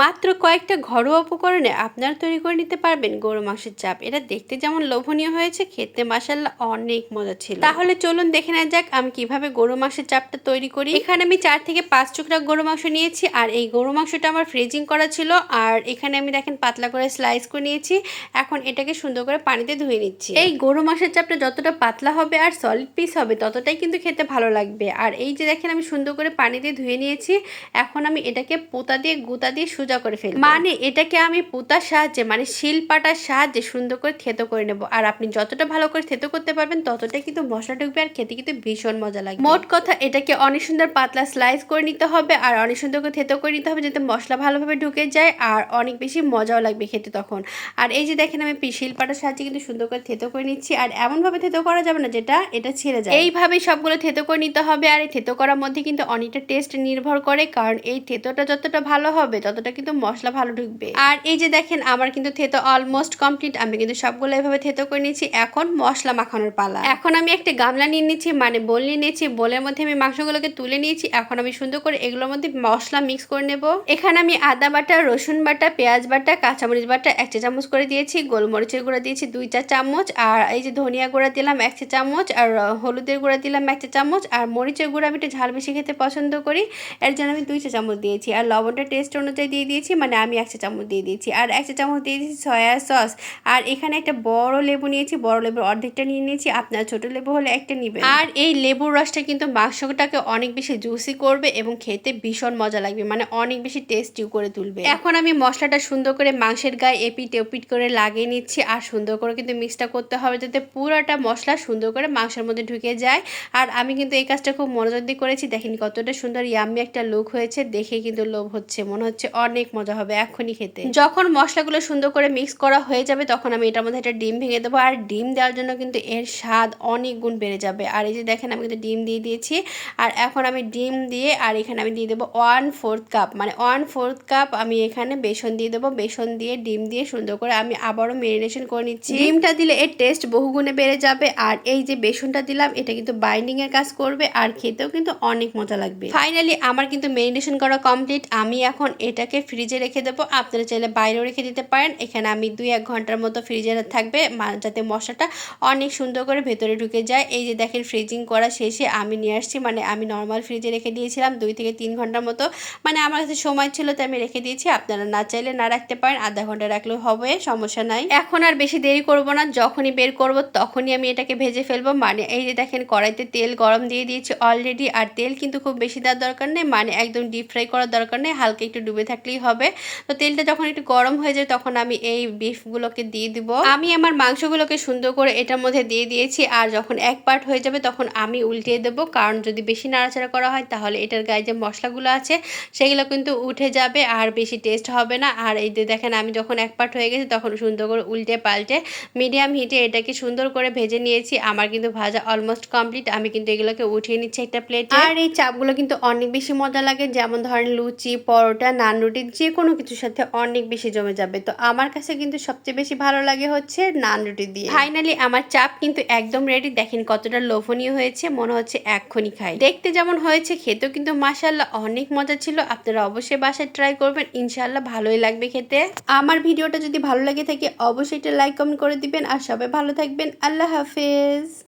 মাত্র কয়েকটা ঘরোয়া উপকরণে আপনারা তৈরি করে নিতে পারবেন গরু মাংসের চাপ। এটা দেখতে যেমন লোভনীয় হয়েছে, খেতে মাসাল্লা অনেক মজা ছিল। তাহলে চলুন দেখে নেওয়া যাক আমি কীভাবে গরু মাংসের চাপটা তৈরি করি। এখানে আমি চার থেকে পাঁচ টুকরা গরু মাংস নিয়েছি আর এই গরু মাংসটা আমার ফ্রিজিং করা ছিল আর এখানে আমি দেখেন পাতলা করে স্লাইস করে নিয়েছি। এখন এটাকে সুন্দর করে পানিতে ধুয়ে নিচ্ছি। এই গরু মাংসের চাপটা যতটা পাতলা হবে আর সলিড পিস হবে ততটাই কিন্তু খেতে ভালো লাগবে। আর এই যে দেখেন আমি সুন্দর করে পানি দিয়ে ধুয়ে নিয়েছি। এখন আমি এটাকে পোতা দিয়ে, গুতা দিয়ে সোজা করে ফেলব। মানে এটাকে আমি পোতার সাহায্যে মানে শিল পাটার সাহায্যে সুন্দর করে থেতো করে নেব। আর আপনি যতটা ভালো করে থেতো করতে পারবেন ততটাই কিন্তু মশলা ঢুকবে আর খেতে কিন্তু ভীষণ মজা লাগবে। মোট কথা এটাকে অনেক সুন্দর পাতলা স্লাইস করে নিতে হবে আর অনেক সুন্দর করে থেতো করে নিতে হবে যাতে মশলা ভালোভাবে ঢুকে যায় আর অনেক বেশি মজাও লাগবে খেতে তখন। আর এই যে দেখেন আমি শিল পাটার সাহায্যে কিন্তু সুন্দর করে থেতো করে নিচ্ছি আর এমনভাবে থেতো করা যাবে না যেটা এটা ছেড়ে যায়। এইভাবে সবগুলো থেতো করে নিতে হবে আর এই থেতো করার মধ্যে কিন্তু অনেকটা টেস্ট নির্ভর করে কারণ এই থেতোটা যতটা ভালো হবে ততটা কিন্তু মশলা ভালো ঢুকবে। আর এই যে দেখেন আমার কিন্তু থেতো অলমোস্ট কমপ্লিট আমি কিন্তু সবগুলো এভাবে থেতো করে নিয়েছি। এখন মশলা মাখানোর পালা। এখন আমি একটা গামলা নিয়ে নিচ্ছি মানে বোল নিয়ে নিয়েছি বোলের মধ্যে আমি মাংসগুলোকে তুলে নিয়েছি। এখন আমি সুন্দর করে এগুলোর মধ্যে মশলা মিক্স করে নেব। এখানে আমি আদা বাটা রসুন বাটা পেঁয়াজ বাটা কাঁচামরিচ বাটা এক চা চামচ করে দিয়েছি। গোলমরিচের গুঁড়া দিয়েছি দুই চা চামচ। আর এই যে ধনিয়া গুঁড়া দিলাম এক চা চামচ। আর হলুদের গুঁড়া দিলাম এক চা চামচ। আর মরিচের গুঁড়া আমি একটু ঝাল বেশি খেতে পছন্দ করি। এর জন্য আমি দুই চা চামচ দিয়েছি। আর লবণটা টেস্ট অনুযায়ী দিয়ে দিয়েছি মানে আমি এক চা চামচ দিয়ে দিয়েছি। আর এক চা চামচ দিয়ে দিয়েছি সয়া সস। আর এখানে একটা বড় লেবু নিয়েছি, বড় লেবুর অর্ধেকটা নিয়ে নিয়েছি। আপনার ছোট লেবু হলে একটা নেবেন। আর এই লেবুর রসটা কিন্তু মাংসটাকে অনেক বেশি জুসি করবে এবং খেতে ভীষণ মজা লাগবে মানে অনেক বেশি টেস্টিও করে তুলবে। এখন আমি মশলাটা সুন্দর করে মাংসের গায়ে এপিট এপিট করে লাগিয়ে নিচ্ছি আর সুন্দর করে কিন্তু মিক্সটা করতে হবে যাতে পুরোটা মশলা সুন্দর করে মাংসের মধ্যে ঢুকে যায়। আর আমি কিন্তু এই কাজটা খুব মনোযোগ দিয়ে করেছি, দেখেন কতটা সুন্দর ইয়াম্মি একটা লুক হয়েছে, দেখে কিন্তু লোভ হচ্ছে, মনে হচ্ছে অনেক মজা হবে এখনই খেতে। যখন মশলাগুলো সুন্দর করে মিক্স করা হয়ে যাবে তখন আমি এটার মধ্যে একটা ডিম ভেঙে দেবো। আর ডিম দেওয়ার জন্য কিন্তু এর স্বাদ অনেক গুণ বেড়ে যাবে। আর এই যে দেখেন আমি কিন্তু ডিম দিয়ে দিয়েছি। আর এখন আমি ডিম দিয়ে আর এখানে আমি দিয়ে দেবো ওয়ান ফোর্থ কাপ মানে ওয়ান ফোর্থ কাপ আমি এখানে বেসন দিয়ে দেবো। বেসন দিয়ে ডিম দিয়ে সুন্দর করে আমি আবারও মেরিনেশন করে নিচ্ছি। ডিমটা দিলে এর টেস্ট বহুগুণে বেড়ে যাবে। আর এই যে বেসনটা দিলাম এটা কিন্তু বাইন্ডিং এর কাজ করবে। আর খেতেও কিন্তু অনেক মজা লাগবে। ফাইনালি আমার কিন্তু মেরিনেশন করা কমপ্লিট আমি এখন এটাকে ফ্রিজে রেখে দেবো। আপনারা চাইলে বাইরেও রেখে দিতে পারেন। এখানে আমি দুই এক ঘণ্টার মতো ফ্রিজে থাকবে। যাতে মশলাটা অনেক সুন্দর করে ভেতরে ঢুকে যায়। এই যে দেখেন ফ্রিজিং করা শেষে আমি নিয়ে আসছি। মানে আমি নর্মাল ফ্রিজে রেখে দিয়েছিলাম দুই থেকে তিন ঘণ্টার মতো। মানে আমার কাছে সময় ছিল, তাই আমি রেখে দিয়েছি। আপনারা না চাইলে না রাখতে পারেন। আধা ঘণ্টা রাখলেও হবে, সমস্যা নাই। এখন আর বেশি দেরি করব না। যখনই বের করব, তখনই আমি এটাকে ভেজে ফেলব। মানে এই যে দেখেন কড়াইতে তেল গরম দিয়ে দিয়েছি অলরেডি আর তেল কিন্তু খুব বেশি দেওয়ার দরকার নেই। মানে একদম ডিপ ফ্রাই করার দরকার নেই। হালকা একটু ডুবে থাকলেই হবে। তো তেলটা যখন একটু গরম হয়ে যায়, তখন আমি এই বিফগুলোকে দিয়ে দিব। আমি আমার মাংসগুলোকে সুন্দর করে এটার মধ্যে দিয়ে দিয়েছি, আর যখন এক পার্ট হয়ে যাবে, তখন আমি উল্টিয়ে দেব। কারণ যদি বেশি নাড়াচাড়া করা হয়, তাহলে এটার গায়ে যে মশলাগুলো আছে, সেগুলো কিন্তু উঠে যাবে আর বেশি টেস্ট হবে না। আর এই যে দেখেন, আমি যখন এক পার্ট হয়ে গেছে, তখন সুন্দর করে উল্টে পাল্টে মিডিয়াম হিটে এটাকে সুন্দর করে ভেজে নিয়েছি। আমার কিন্তু ভাজা অলমোস্ট কমপ্লিট আমি কিন্তু এগুলোকে উঠিয়ে নিচ্ছি একটা প্লেটে আর এই চাপগুলো কিন্তু অনেক বেশি মজা লাগে। যেমন ধরেন, লুচি, পরোটা, নান রুটি যে কোনো কিছুর সাথে অনেক বেশি জমে যাবে। তো আমার কাছে কিন্তু সবচেয়ে বেশি ভালো লাগে হচ্ছে নান রুটি দিয়ে। ফাইনালি আমার চাপ কিন্তু একদম রেডি দেখেন কতটা লোভনীয় হয়েছে, মনে হচ্ছে এক্ষুনি খাই। দেখতে যেমন হয়েছে, খেতেও কিন্তু মাসাল্লাহ অনেক মজা ছিল। আপনারা অবশ্যই বাসায় ট্রাই করবেন ইনশাল্লাহ ভালোই লাগবে খেতে। আমার ভিডিওটা যদি ভালো লাগে থাকে, অবশ্যই এটা লাইক কমেন্ট করে দিবেন। আর সবাই ভালো থাকবেন। আল্লাহ হাফেজ।